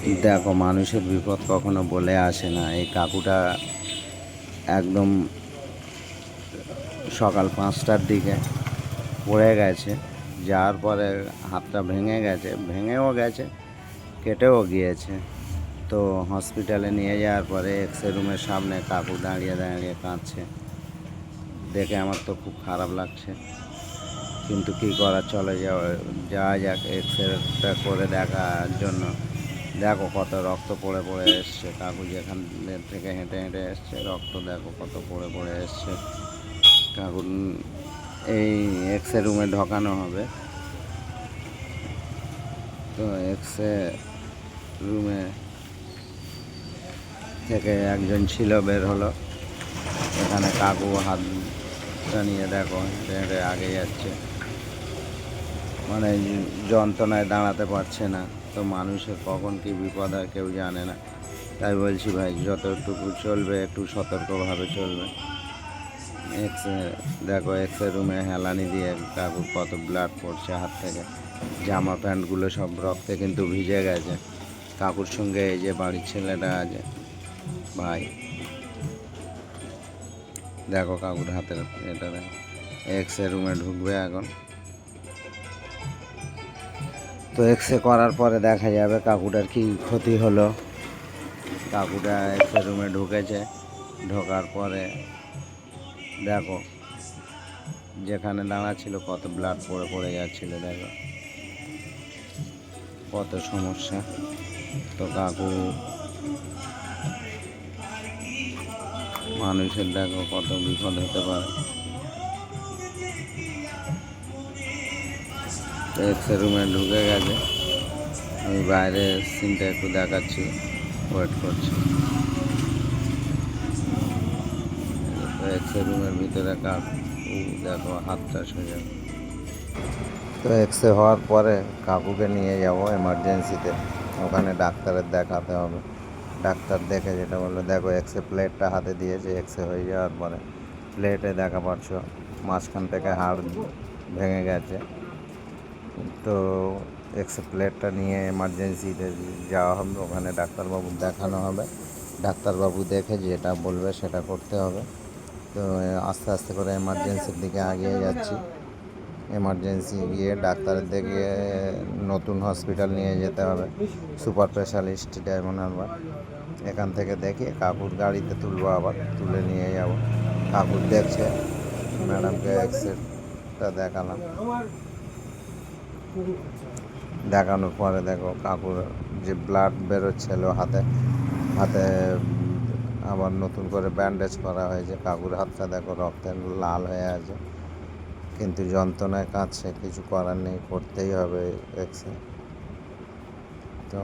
দেখো, মানুষের বিপদ কখনো বলে আসে না। এই কাকুটা একদম সকাল পাঁচটার দিকে পড়ে গেছে, যাওয়ার পরে হাতটা ভেঙে গেছে, ভেঙেও গেছে, কেটেও গিয়েছে। তো হসপিটালে নিয়ে যাওয়ার পরে এক্স রুমের সামনে কাকু দাঁড়িয়ে দাঁড়িয়ে কাঁদছে। দেখে আমার তো খুব খারাপ লাগছে। কিন্তু কী করা, চলে যাওয়া যাওয়া যাক এক্স রেটা করে দেখার জন্য। দেখো কত রক্ত পড়ে পড়ে এসছে, কাকু যেখান থেকে হেঁটে হেঁটে এসছে, রক্ত দেখো কত পড়ে পড়ে এসছে। কাকু, এই এক্স রুমে ঢোকানো হবে। তো এক্স রুমে থেকে একজন ছিল, বের হলো। এখানে কাকু হাত নিয়ে দেখো, হেঁটে হেঁটে আগে যাচ্ছে মানে যন্ত্রণায় দাঁড়াতে পারছে না। তো মানুষের কখন কি বিপদ হয় কেউ জানে না। তাই বলছি ভাই, যতটুকু চলবে, একটু সতর্কভাবে চলবে। এক্স দেখো এক্স রুমে হেলানি দিয়ে কাকুর কত ব্লাড পড়ছে হাত থেকে। জামা প্যান্টগুলো সব রক্তে কিন্তু ভিজে গেছে। কাকুর সঙ্গে এই যে বাড়ির ছেলেটা আছে, ভাই। দেখো কাকুর হাতের এটা এক্স রুমে ঢুকবে এখন। তো এক্সরে করার পরে দেখা যাবে কাকুটার কি ক্ষতি হলো। কাকুটা এক্সরে রুমে ঢুকেছে। ঢোকার পরে দেখো, যেখানে দাঁড়া ছিল কত ব্লাড পড়ে পড়ে যাচ্ছিল, দেখো। কত সমস্যা। তো কাকু মানুষের দেখো কত বিপদ হতে পারে। তো এক্সরে রুমে ঢুকে গেছে। আমি বাইরে সিনটা একটু দেখাচ্ছি ওয়েট করছি। এক্সরে রুমের ভিতরে কাক দেখো হাতটা সোজা তো এক্সরে হওয়ার পরে কাকুকে নিয়ে যাব এমার্জেন্সিতে ওখানে ডাক্তারের দেখাতে হবে। ডাক্তার দেখে যেটা বলল, দেখো এক্সরে প্লেটটা হাতে দিয়েছে এক্সরে হয়ে যাওয়ার পরে প্লেটে দেখা পাচ্ছ, মাঝখান থেকে হাড় ভেঙে গেছে। তো এক্সরে প্লেটটা নিয়ে এমার্জেন্সিতে যাওয়া হবে, ওখানে ডাক্তারবাবু দেখানো হবে। ডাক্তারবাবু দেখে যেটা বলবে সেটা করতে হবে। তো আস্তে আস্তে করে এমার্জেন্সির দিকে এগিয়ে যাচ্ছি। এমার্জেন্সি গিয়ে ডাক্তারের দেখে নতুন হসপিটাল নিয়ে যেতে হবে। সুপার স্পেশালিস্ট ডায়মন্ড হারবার এখান থেকে দেখে কাকুর গাড়িতে তুলবো আবার, তুলে নিয়ে যাব। কাকুর দেখছে, ম্যাডামকে এক্সরেটা দেখালাম। দেখানোর পরে দেখো কাকুর যে ব্লাড বেরোচ্ছিল হাতে হাতে, আবার নতুন করে ব্যান্ডেজ করা হয়েছে। কাকুর হাতটা দেখো রক্তে লাল হয়ে আছে। কিন্তু যন্ত্রণায় কাঁদছে, কিছু করার নেই, করতেই হবে এক্সরে তো